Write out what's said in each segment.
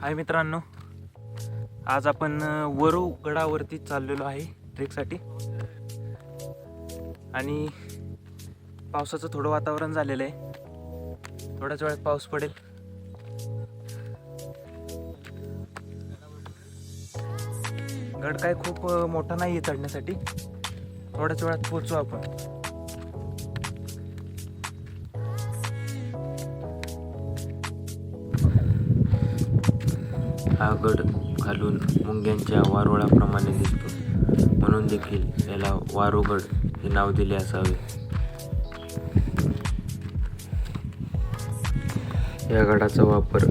हाय मित्रांनो आज आपण वरू गडावरती चाललेलो आहे ट्रेकसाठी. आणि पावसाचं थोडं वातावरण झालेलं आहे. थोड्याच वेळात पाऊस पडेल. गड काय खूप मोठा नाही आहे चढण्यासाठी. थोड्याच वेळात पोचू आपण. हा गड मुंग्यांच्या वारुळाप्रमाणे दिसतो. म्हणून देखील याला वारुगड हे नाव दिले असावे. या गडाचा वापर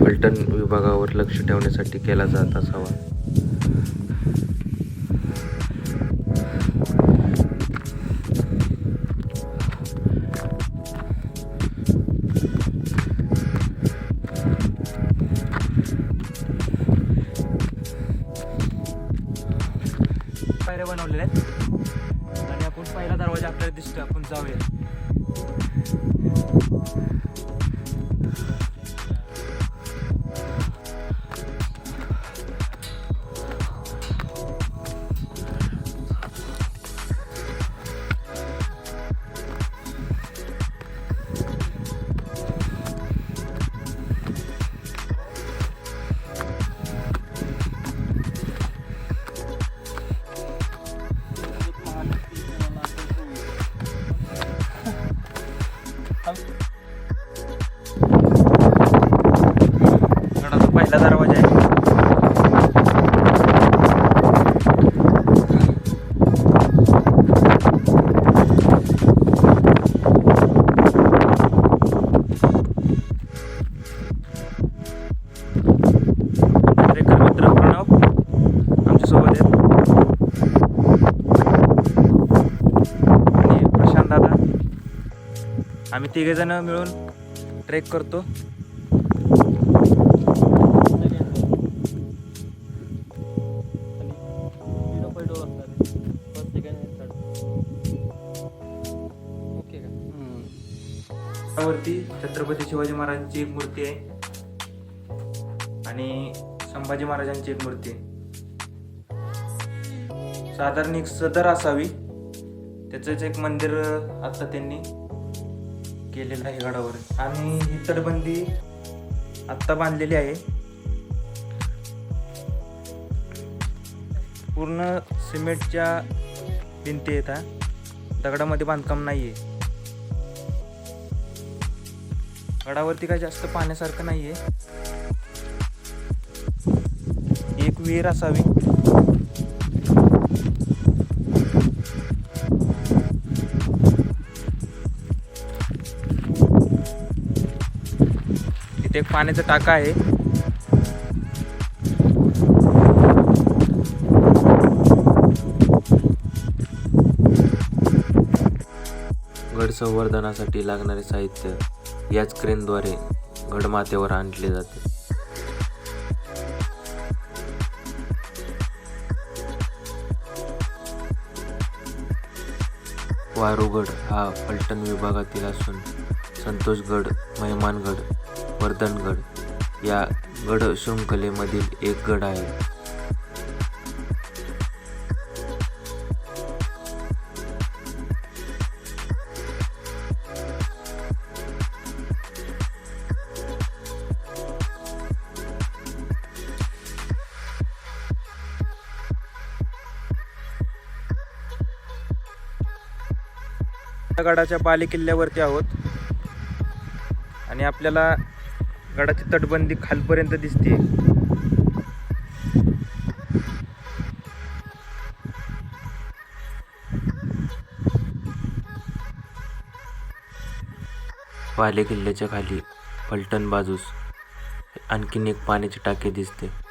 पलटण विभागावर लक्ष ठेवण्यासाठी केला जात असावा. पायऱ्या बनवलेल्या आहेत. आणि आपण पहिला दरवाजा आपल्याला दिसतोय आपण जाऊया. आम्ही तिघेजण मिळून ट्रेक करतो. वरती छत्रपती शिवाजी महाराजांची एक मूर्ती आहे. आणि संभाजी महाराजांची एक मूर्ती आहे. साधारण एक सदर असावी. त्याचंच एक मंदिर आता त्यांनी केलेलं आहे गडावर. आणि ही तटबंदी आत्ता बांधलेली आहे. पूर्ण सिमेंटच्या भिंती येतात दगडामध्ये बांधकाम नाही आहे गडावरती काय जास्त पाण्यासारखं नाही आहे एक विहीर असावी. इथे एक पाण्याचा टाका आहे. गड संवर्धनासाठी लागणारे साहित्य याच क्रेनद्वारे गडमाथ्यावर आणले जाते. वारुगड हा पलटण विभागातील असून संतोषगड मेहमानगड वर्धनगड या गड शृंखलेमधील एक गड आहे. त्या गडाच्या बाले किल्ल्यावरती आहोत. आणि आपल्याला गडाची तटबंदी खालपर्यंत दिसते पाले किल्ल्याच्या खाली फलटण बाजूस आणखीन एक पाण्याची टाकी दिसते.